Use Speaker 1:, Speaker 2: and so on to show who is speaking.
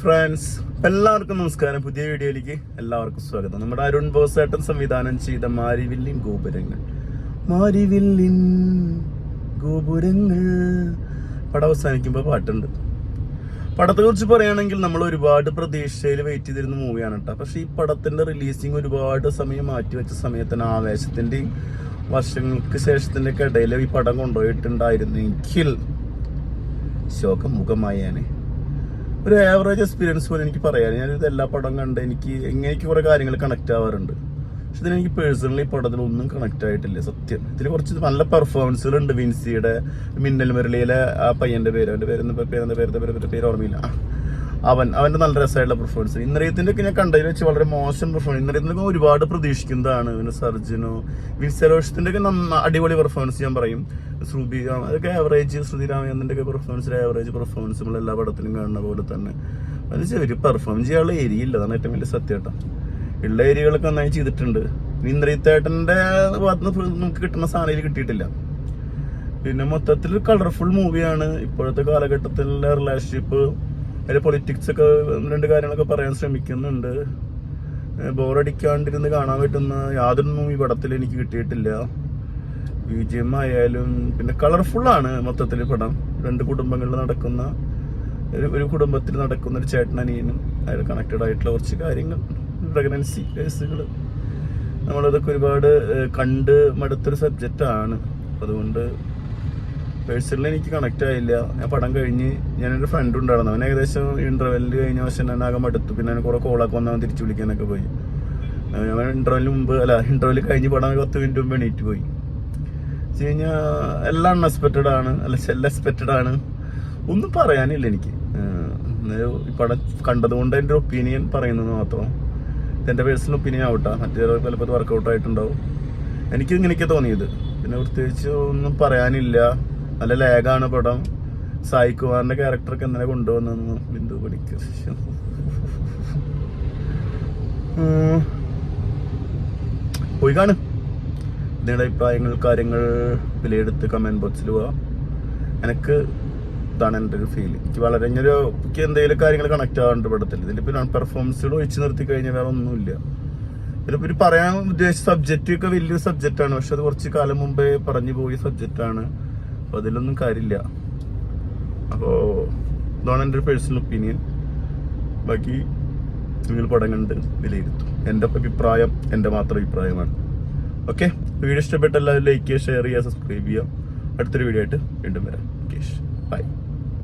Speaker 1: Friends എല്ലാവർക്കും നമസ്കാരം. പുതിയ വീഡിയോയിലേക്ക് എല്ലാവർക്കും സ്വാഗതം. നമ്മുടെ അരുൺ ബോസേട്ടൻ സംവിധാനം ചെയ്ത മാരിവില്ലിൻ ഗോപുരങ്ങൾ. മാരിവില്ലിൻ ഗോപുരങ്ങൾ. പടം അവസാനിക്കുമ്പോൾ പാട്ടുണ്ട്. പടത്തെ കുറിച്ച് പറയുകയാണെങ്കിൽ നമ്മൾ ഒരുപാട് പ്രതീക്ഷയിൽ വെയിറ്റ് ചെയ്തിരുന്ന മൂവിയാണ് കേട്ടോ പക്ഷെ ഈ പടത്തിന്റെ റിലീസിങ് ഒരുപാട് സമയം മാറ്റി വെച്ച സമയത്തിന് ആവേശത്തിന്റെയും വർഷങ്ങൾക്ക് ശേഷത്തിന്റെ ഒക്കെ ഇടയിൽ ഈ പടം കൊണ്ടുപോയിട്ടുണ്ടായിരുന്നെങ്കിൽ ശോകം മുഖമായേനെ ഒരു ആവറേജ് എക്സ്പീരിയൻസ് പോലെ എനിക്ക് പറയാം. ഞാനിത് എല്ലാ പടം കണ്ട് എനിക്ക് എങ്ങനെയൊക്കെ കുറെ കാര്യങ്ങൾ കണക്ട് ആവാറുണ്ട്. പക്ഷെ ഇതിന് എനിക്ക് പേഴ്സണലി പടത്തിൽ ഒന്നും കണക്ട് ആയിട്ടില്ല സത്യം. ഇതിൽ കുറച്ച് നല്ല പെർഫോമൻസുകൾ ഉണ്ട് വിൻസിയുടെ മിന്നൽ മുരളിയിലെ ആ പയ്യന്റെ പേര്. അവന്റെ പേര് പേരെന്താ പേര്? പേര് പേര് ഓർമ്മയില്ല. അവൻ അവന്റെ നല്ല രസമായിട്ടുള്ള പെർഫോമൻസ് ഇന്നറിയത്തിന്റെ ഒക്കെ ഞാൻ കണ്ടതിൽ വെച്ച് വളരെ മോശം പെർഫോമൻസ് ഇന്നറിയത്തിനൊക്കെ ഒരുപാട് പ്രതീക്ഷിക്കുന്നതാണ്. പിന്നെ സർജനോ വിൻസലോഷത്തിന്റെ ഒക്കെ നന്ന അടിപൊളി പെർഫോമൻസ് ഞാൻ പറയും. ശ്രുതി അതൊക്കെ ആവറേജ് ശ്രുതി രാമചന്ദ്രന്റെ ഒക്കെ പെർഫോമൻസിൽ ആവറേജ് പെർഫോമൻസ് നമ്മൾ എല്ലാ പടത്തിലും കാണുന്ന പോലെ തന്നെ. അത് ഒരു പെർഫോം ചെയ്യാനുള്ള ഏരിയ ഇല്ല. അതാണ് ഏറ്റവും വലിയ സത്യമായിട്ടാ ഉള്ള ഏരിയകളൊക്കെ നന്നായി ചെയ്തിട്ടുണ്ട്. ഇന്ദ്രിയത്തേട്ടന്റെ ഭാഗത്ത് നമുക്ക് കിട്ടുന്ന സാധനം കിട്ടിയിട്ടില്ല. പിന്നെ മൊത്തത്തിൽ കളർഫുൾ മൂവിയാണ് ഇപ്പോഴത്തെ കാലഘട്ടത്തിലെ റിലേഷൻഷിപ്പ് അതിൽ പൊളിറ്റിക്സ് ഒക്കെ രണ്ട് കാര്യങ്ങളൊക്കെ പറയാൻ ശ്രമിക്കുന്നുണ്ട്. ബോറടിക്കാണ്ടിരുന്ന് കാണാൻ പറ്റുന്ന യാതൊന്നും ഈ പടത്തിൽ എനിക്ക് കിട്ടിയിട്ടില്ല. ബി ജി എം ആയാലും പിന്നെ കളർഫുൾ ആണ് മൊത്തത്തിൽ പടം. രണ്ട് കുടുംബങ്ങളിൽ നടക്കുന്ന ഒരു ഒരു കുടുംബത്തിൽ നടക്കുന്ന ഒരു ചേട്ടനനിയനും അതിൽ കണക്റ്റഡ് ആയിട്ടുള്ള കുറച്ച് കാര്യങ്ങൾ പ്രഗ്നൻസി കേസുകൾ നമ്മളതൊക്കെ ഒരുപാട് കണ്ട് മടുത്തൊരു സബ്ജക്റ്റാണ് അതുകൊണ്ട് പേഴ്സണലി എനിക്ക് കണക്റ്റ് ആയില്ല. ഞാൻ പടം കഴിഞ്ഞ് ഞാനൊരു ഫ്രണ്ട് ഉണ്ടായിരുന്നു. അവൻ ഏകദേശം ഇന്റർവെല്ലിൽ കഴിഞ്ഞ വർഷം ഞാൻ ആകെ മടുത്തു. പിന്നെ അവന് കുറെ കോളൊക്കെ വന്നവൻ തിരിച്ചു വിളിക്കാനൊക്കെ പോയി. ഏഹ്, അവൻ ഇന്റർവെല്ലിന് മുമ്പ് അല്ല ഇന്റർവെല്ലിൽ കഴിഞ്ഞ് പടം പത്ത് മിനിറ്റ് മുമ്പ് എണീറ്റ് പോയി. വെച്ച് കഴിഞ്ഞാൽ എല്ലാം അൺഎക്സ്പെക്റ്റഡ് ആണ് അല്ല എക്സ്പെക്റ്റഡ് ആണ്. ഒന്നും പറയാനില്ല എനിക്ക്. ഇപ്പം കണ്ടതുകൊണ്ട് എന്റെ ഒപ്പീനിയൻ പറയുന്നത് മാത്രം. ഇതെന്റെ പേഴ്സണൽ ഒപ്പീനിയൻ ആവട്ടെ. മറ്റേ ചിലപ്പോൾ വർക്കൗട്ട് ആയിട്ടുണ്ടാവും. എനിക്ക് ഇങ്ങനെയൊക്കെ തോന്നിയത്. പിന്നെ പ്രത്യേകിച്ച് ഒന്നും പറയാനില്ല. നല്ല ലാഗാണ് പടം. സായി കുമാറിന്റെ ക്യാരക്ടറൊക്കെ എന്തിനാ കൊണ്ടുവന്നു ബിന്ദു പഠിക്ക. പോയി കാണും. നിങ്ങളുടെ അഭിപ്രായങ്ങൾ കാര്യങ്ങൾ വിലയിരുത്തി കമന്റ് ബോക്സിൽ പോവാ. എനിക്ക് ഇതാണ് എന്റെ ഒരു ഫീൽ എനിക്ക് വളരെ ഒരു എനിക്ക് എന്തെങ്കിലും കാര്യങ്ങൾ കണക്ട് ആവാറുണ്ട് പടത്തിൽ. ഇതിലിപ്പോൾ പെർഫോമൻസുകൾ ഒഴിച്ചു നിർത്തി കഴിഞ്ഞാൽ വേറെ ഒന്നുമില്ല. ഇതിലിപ്പോൾ ഒരു പറയാൻ ഉദ്ദേശിച്ച സബ്ജക്റ്റ് ഒക്കെ വലിയൊരു സബ്ജക്റ്റാണ് പക്ഷെ അത് കുറച്ച് കാലം മുമ്പേ പറഞ്ഞു പോയ സബ്ജക്റ്റാണ് അപ്പോൾ അതിലൊന്നും കാര്യമില്ല. അപ്പോൾ ഇതാണ് എന്റെ ഒരു പേഴ്സണൽ ഒപ്പീനിയൻ ബാക്കി നിങ്ങൾ പടം കണ്ട് വിലയിരുത്തും. എന്റെ അഭിപ്രായം എന്റെ മാത്രം അഭിപ്രായമാണ്. ഓക്കെ വീഡിയോ ഇഷ്ടപ്പെട്ട ലൈക്ക് ചെയ്യുക ഷെയർ ചെയ്യുക സബ്സ്ക്രൈബ് ചെയ്യുക. അടുത്തൊരു വീഡിയോ ആയിട്ട് വീണ്ടും വരാം. Okay bye